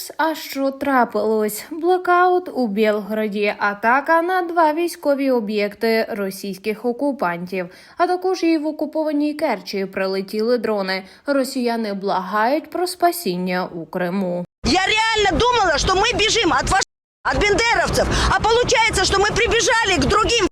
Упс, а що трапилось? Блокаут у Білгороді, атака на два військові об'єкти російських окупантів, а також і в окупованій Керчі прилетіли дрони. Росіяни благають про спасіння у Криму. Я реально думала, что мы бежим от фаш... от бендеровцев, а получается, что мы прибежали к другим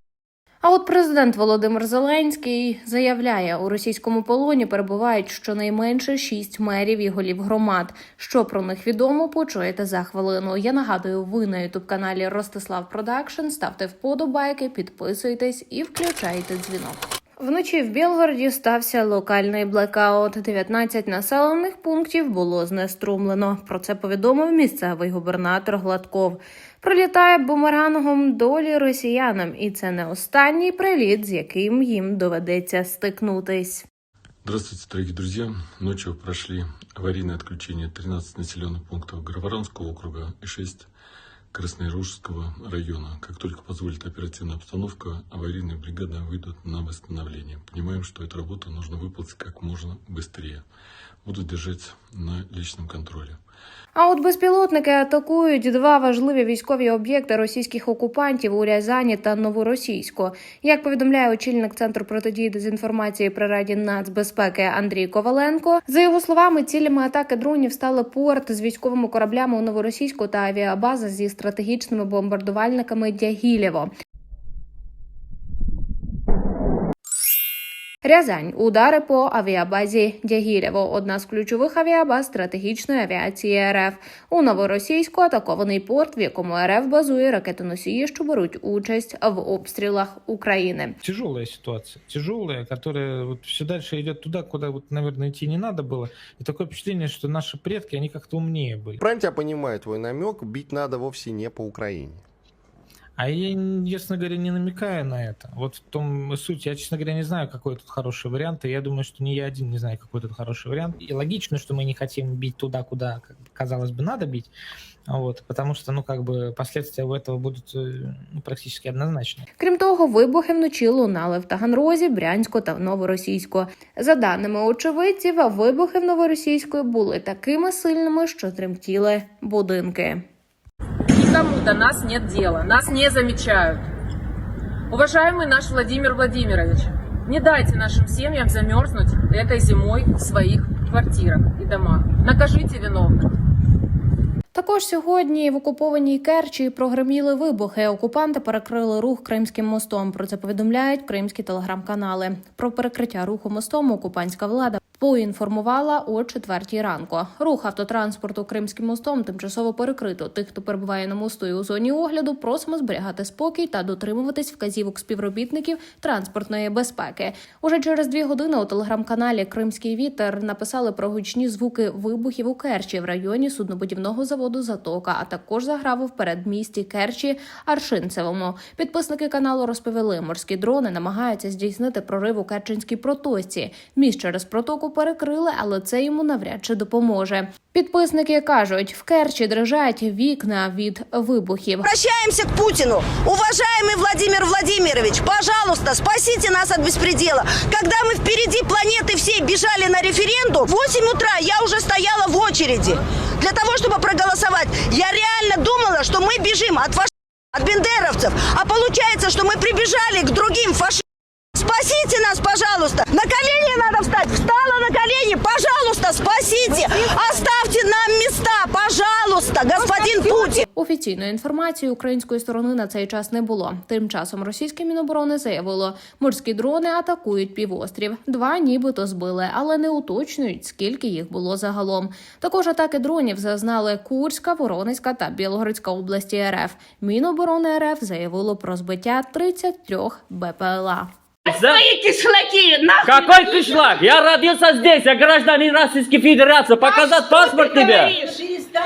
А от президент Володимир Зеленський заявляє, у російському полоні перебувають щонайменше шість мерів і голів громад. Що про них відомо, почуєте за хвилину. Я нагадую, ви на ютуб каналі Ростислав Продакшн. Ставте вподобайки, підписуйтесь і включайте дзвінок. Вночі в Білгороді стався локальний блекаут. 19 населених пунктів було знеструмлено. Про це повідомив місцевий губернатор Гладков. Прилітає бумерангом долі росіянам, і це не останній приліт, з яким їм доведеться стикнутись. Здравствуйте, дорогие друзья. Ночью прошли аварийное отключение 13 населенных пунктов Гроворонского округа и 6 Красноярушского района. Как только позволит оперативная обстановка, аварийные бригады выйдут на восстановление. Понимаем, что эту работу нужно выполнить как можно быстрее. Буду держать на личном контроле. А от безпілотники атакують два важливі військові об'єкти російських окупантів у Рязані та Новоросійську. Як повідомляє очільник центру протидії дезінформації при раді нацбезпеки Андрій Коваленко, за його словами, цілями атаки дронів стали порт з військовими кораблями у Новоросійську та авіабаза зі стратегічними бомбардувальниками Дягілєво. Рязань удари по авіабазі Дягілєво, одна з ключових авіабаз стратегічної авіації РФ. У новоросійську атакований порт, в якому РФ базує ракетоносії, що беруть участь в обстрілах України. тяжелая ситуация, тяжелая, которая вот все дальше идет туда, куда вот, наверное, идти не надо было. И такое впечатление, что наши предки, они как-то умнее были. Правильно тебя понимаю, твой намек, бить надо вовсе не по Украине. А я, честно говоря, не намекаю на это. Вот в том и суть. Я, честно говоря, не знаю, какой тут хороший вариант. И я думаю, что не я один не знаю, какой тут хороший вариант. И логично, что мы не хотим бить туда, куда, как бы, казалось бы, надо бить. Вот, потому что, ну, как бы, последствия у этого будут э, ну, практически однозначны. Крім того, вибухи вночі лунали в Таганрозі, Брянську та Новоросійську. За даними очевидців, вибухи в Новоросійську були такими сильними, що тремтіли будинки. Никому до нас нет дела, нас не замечают. Уважаемый наш Владимир Владимирович, не дайте нашим семьям замерзнуть этой зимой в своих квартирах и домах. Накажите виновных. Також сьогодні в окупованій Керчі прогреміли вибухи. Окупанти перекрили рух Кримським мостом. Про це повідомляють кримські телеграм-канали. Про перекриття руху мостом окупантська влада поінформувала о четвертій ранку. Рух автотранспорту Кримським мостом тимчасово перекрито. Тих, хто перебуває на мосту і у зоні огляду, просимо зберігати спокій та дотримуватись вказівок співробітників транспортної безпеки. Уже через дві години у телеграм-каналі Кримський вітер написали про гучні звуки вибухів у Керчі в районі суднобудівного заводу Затока, а також заграв в передмісті Керчі Аршинцевому. Підписники каналу розповіли, морські дрони намагаються здійснити прорив у Керченській протоці. Міст через протоку перекрили, але це йому навряд чи допоможе. Підписники кажуть, в Керчі дрижать вікна від вибухів. Обращаемся к Путину. Уважаемый Владимир Владимирович, пожалуйста, спасите нас от беспредела. Когда мы впереди планеты всей бежали на референдум, в 8 утра я уже стояла в очереди для того, чтобы проголосовать. Я реально думала, что мы бежим от фаш... от бендеровцев, а получается, что мы прибежали к другим фашистам. Спасите нас, пожалуйста. На колени надо встать. Встала на колени. Пожалуйста, спасите. Оставьте нам места, пожалуйста, господин Путин. Офіційної інформації української сторони на цей час не було. Тим часом російське міноборони заявило, морські дрони атакують півострів. Два нібито збили, але не уточнюють, скільки їх було загалом. Також атаки дронів зазнали Курська, Воронезька та Білгородська області РФ. Міноборони РФ заявило про збиття 33 БПЛА. Свои кишлаки, нахуй! Какой кишлак? Я родился здесь, я гражданин Российской Федерации. Показать А паспорт тебе?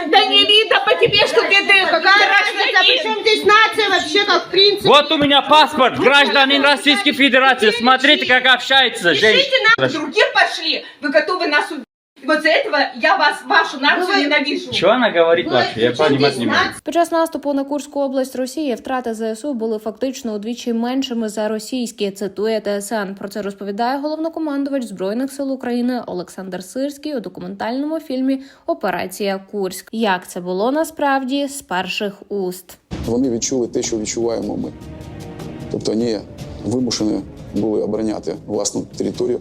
Да не видно по тебе, что ты, ты какая разница, при чем здесь нация вообще, как в принципе? Вот у меня паспорт, гражданин Российской Федерации. Смотрите, как общается Пишите женщина. нам, к другим пошли, вы готовы нас убить. Вот за этого я вас, вашу нацию ненавижу. Что она говорит вообще? Я понимать не могу. Під час наступу на Курську область Росії втрати ЗСУ були фактично удвічі меншими за російські. Цитує ТСН. Про це розповідає головнокомандувач збройних сил України Олександр Сирський у документальному фільмі Операція Курськ. Як це було насправді з перших уст? Вони відчули те, що відчуваємо ми. Тобто вони вимушені були обороняти власну територію,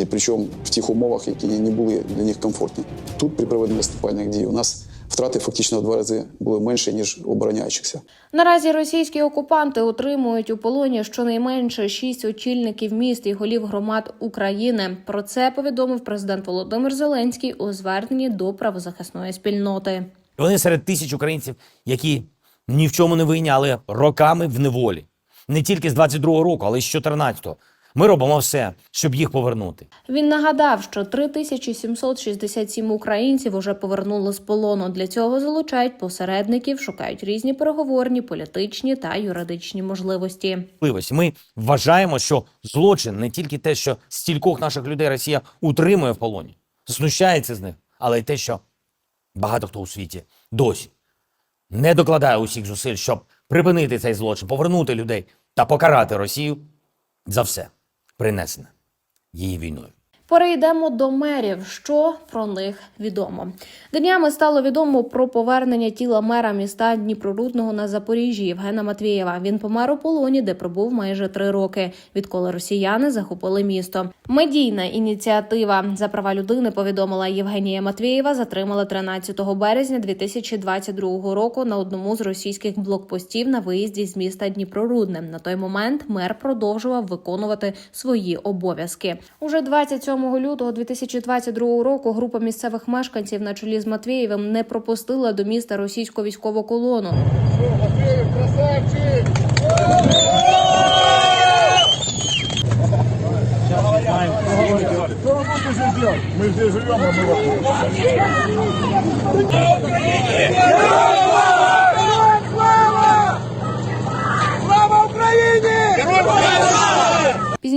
і причому в тих умовах, які не були для них комфортні. Тут при проведенні наступальних дій у нас втрати фактично в два рази були менше, ніж обороняючихся. Наразі російські окупанти утримують у полоні щонайменше шість очільників міст і голів громад України. Про це повідомив президент Володимир Зеленський у зверненні до правозахисної спільноти. Вони серед тисяч українців, які ні в чому не винні, але роками в неволі. Не тільки з 22-го року, але й з 14-го. Ми робимо все, щоб їх повернути. Він нагадав, що 3767 українців уже повернули з полону. Для цього залучають посередників, шукають різні переговорні, політичні та юридичні можливості. Ми вважаємо, що злочин не тільки те, що стількох наших людей Росія утримує в полоні, знущається з них, але й те, що багато хто у світі досі не докладає усіх зусиль, щоб припинити цей злочин, повернути людей та покарати Росію за все принесене її війною. Перейдемо до мерів. Що про них відомо? Днями стало відомо про повернення тіла мера міста Дніпрорудного на Запоріжжі Євгена Матвієва. Він помер у полоні, де пробув майже три роки, відколи росіяни захопили місто. Медійна ініціатива за права людини повідомила Євгенія Матвієва. Затримали 13 березня 2022 року на одному з російських блокпостів на виїзді з міста Дніпрорудне. На той момент мер продовжував виконувати свої обов'язки. Уже 27 лютого 2022 року група місцевих мешканців на чолі з Матвієвим не пропустила до міста російську військову колону.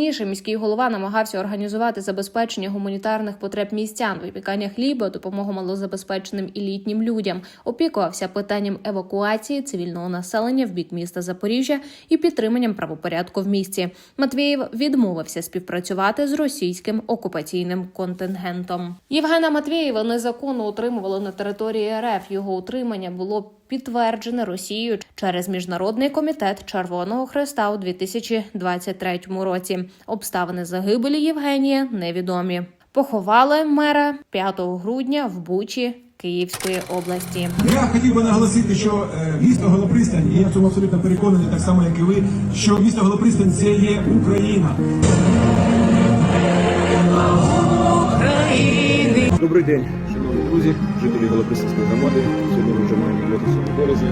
Пізніше міський голова намагався організувати забезпечення гуманітарних потреб містян, випікання хліба, допомогу малозабезпеченим і літнім людям, опікувався питанням евакуації цивільного населення в бік міста Запоріжжя і підтриманням правопорядку в місті. Матвієв відмовився співпрацювати з російським окупаційним контингентом. Євгена Матвієва незаконно утримували на території РФ. Його утримання було підтверджене Росією через міжнародний комітет Червоного Хреста у 2023 році. Обставини загибелі Євгенія невідомі. Поховали мера 5 грудня в Бучі Київської області. Я хотів би наголосити, що е, місто Голопристань, і я в цьому абсолютно переконаний, так само як і ви, що місто Голопристань це є Україна. Добрий день, шановні друзі, жителі Голопристанської громади. Сьогодні ми вже маємо 27 березня,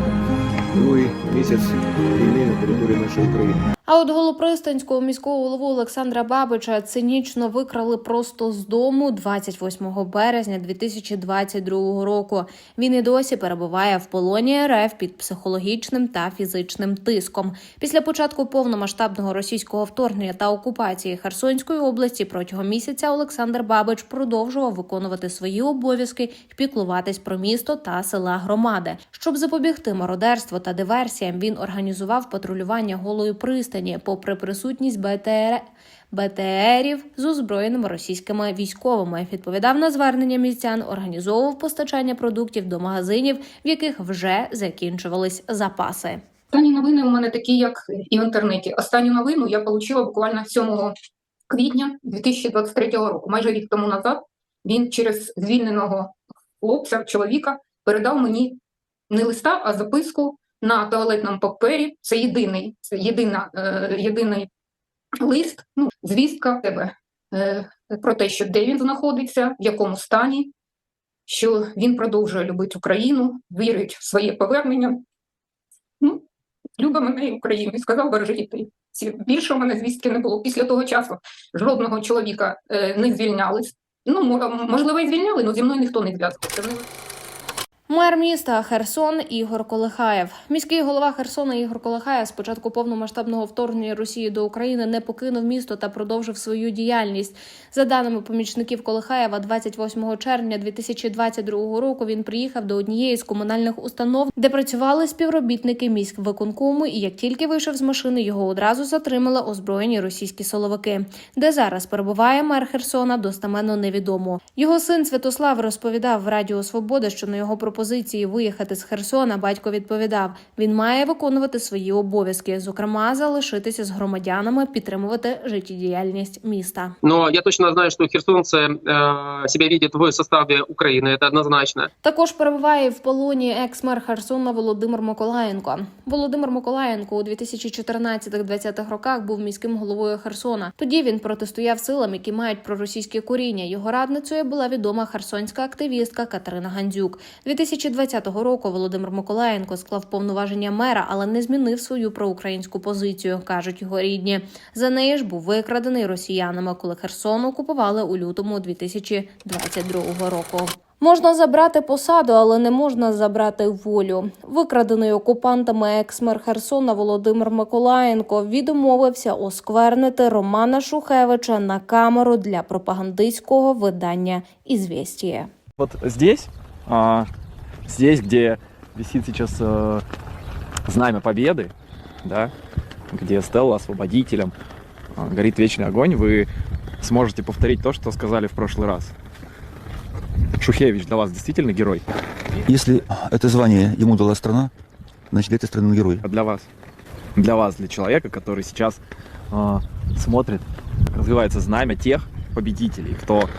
другий місяць війни на території нашої країни. А от голопристанського міського голову Олександра Бабича цинічно викрали просто з дому 28 березня 2022 року. Він і досі перебуває в полоні РФ під психологічним та фізичним тиском. Після початку повномасштабного російського вторгнення та окупації Херсонської області протягом місяця Олександр Бабич продовжував виконувати свої обов'язки піклуватись про місто та села громади. Щоб запобігти мародерству та диверсіям, він організував патрулювання голої пристані, попри присутність БТР. БТРів з озброєними російськими військовими відповідав на звернення містян, організовував постачання продуктів до магазинів, в яких вже закінчувались запаси. Останні новини у мене такі, як і в інтернеті. Останню новину я отримала буквально 7 квітня 2023 року. Майже рік тому назад він через звільненого хлопця, чоловіка, передав мені не листа, а записку на туалетному папері. Це єдиний, це єдина, е, єдиний лист, ну, звістка тебе е, про те, що де він знаходиться, в якому стані, що він продовжує любити Україну, вірить в своє повернення. Ну, Люба мене і Україну, і сказав. Ці- Більше у мене звістки не було. Після того часу жодного чоловіка е, не звільняли. Ну, мо- можливо, і звільняли, але зі мною ніхто не зв'язувався. Мер міста Херсон Ігор Колихаєв. Міський голова Херсона Ігор Колихаєв з початку повномасштабного вторгнення Росії до України не покинув місто та продовжив свою діяльність. За даними помічників Колихаєва, 28 червня 2022 року він приїхав до однієї з комунальних установ, де працювали співробітники міськвиконкому, і як тільки вийшов з машини, його одразу затримали озброєні російські силовики. Де зараз перебуває мер Херсона, достеменно невідомо. Його син Святослав розповідав в Радіо Свобода, що на його пропозиції виїхати з Херсона батько відповідав: він має виконувати свої обов'язки, зокрема залишитися з громадянами, підтримувати життєдіяльність міста. Но я точно знаю, что херсонцы э, себя видят в составе Украины, это однозначно. Також перебуває в полоні екс-мер Херсона Володимир Миколаєнко. Володимир Миколаєнко у 2014-2020 роках був міським головою Херсона. Тоді він протистояв силам, які мають проросійське коріння. Його радницею була відома херсонська активістка Катерина Гандзюк. 2020 року Володимир Миколаєнко склав повноваження мера, але не змінив свою проукраїнську позицію, кажуть його рідні. За неї ж був викрадений росіянами, коли Херсон окупували у лютому 2022 року. Можна забрати посаду, але не можна забрати волю. Викрадений окупантами екс-мер Херсона Володимир Миколаєнко відмовився осквернити Романа Шухевича на камеру для пропагандистського видання «Ізвєстіє». Вот здесь, здесь, где висит сейчас э, знамя Победы, да, где стала освободителем, а, горит вечный огонь, вы сможете повторить то, что сказали в прошлый раз. Шухевич для вас действительно герой? Если это звание ему дала страна, значит, для этой страны он герой. А для вас? Для вас, для человека, который сейчас а, смотрит, развивается знамя тех победителей, кто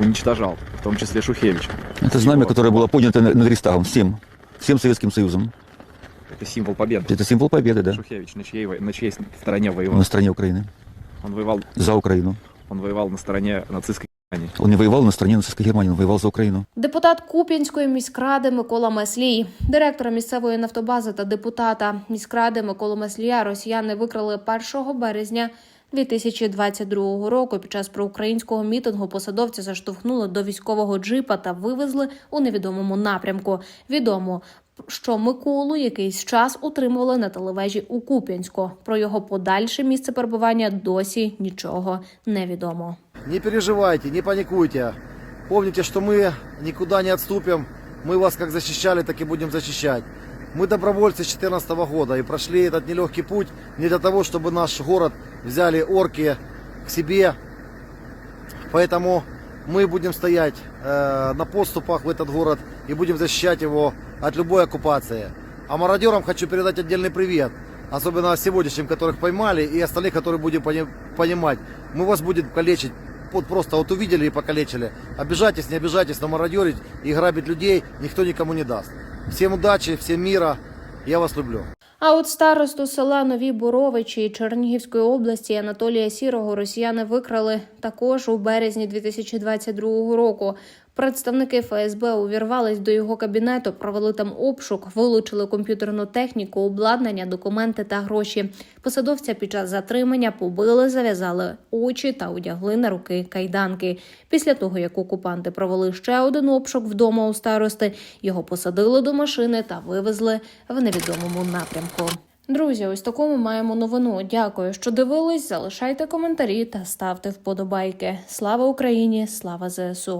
уничтожал, в том числе Шухевича. Это знамя, которое было поднято над Рейхстагом всем, всем Советским Союзом. Это символ победы. Это символ победы, да, Шухевич на чьей, во- на чьей стороне воевал? на стороне Украины, Он воевал, за Украину. он воевал на стороне нацистской Германии. Он не воевал на стороне нацистской Германии, он воевал за Украину. Депутат Куп'янської міськради Микола Маслій, директора місцевої нафтобази та депутата міськради Миколу Маслія росіяни викрали 1 березня 2022 року. Під час проукраїнського мітингу посадовці заштовхнули до військового джипа та вивезли у невідомому напрямку. Відомо. Що Миколу якийсь час утримували на телевежі у Куп'янську. Про його подальше місце перебування досі нічого не відомо. Не переживайте, не паникуйте. Помните, что мы никуда не отступим. Мы вас как защищали, так и будем защищать. Мы добровольцы с 2014 года и прошли этот нелегкий путь не для того, чтобы наш город взяли орки к себе. Поэтому мы будем стоять э, на подступах в этот город и будем защищать его от любой оккупации. А мародерам хочу передать отдельный привет. Особенно сегодняшним, которых поймали, и остальных, которые будем пони- понимать. Мы вас будем калечить. Вот просто вот увидели и покалечили. Обижайтесь, не обижайтесь, но мародерить и грабить людей никто никому не даст. Всем удачи, всем мира. Я вас люблю. А от старосту села Нові Боровичі Чернігівської області Анатолія Сірого росіяни викрали також у березні 2022 року. Представники ФСБ увірвались до його кабінету, провели там обшук, вилучили комп'ютерну техніку, обладнання, документи та гроші. Посадовця під час затримання побили, зав'язали очі та одягли на руки кайданки. Після того, як окупанти провели ще один обшук вдома у старости, його посадили до машини та вивезли в невідомому напрямку. Друзі, ось таку ми маємо новину. Дякую, що дивились. Залишайте коментарі та ставте вподобайки. Слава Україні! Слава ЗСУ!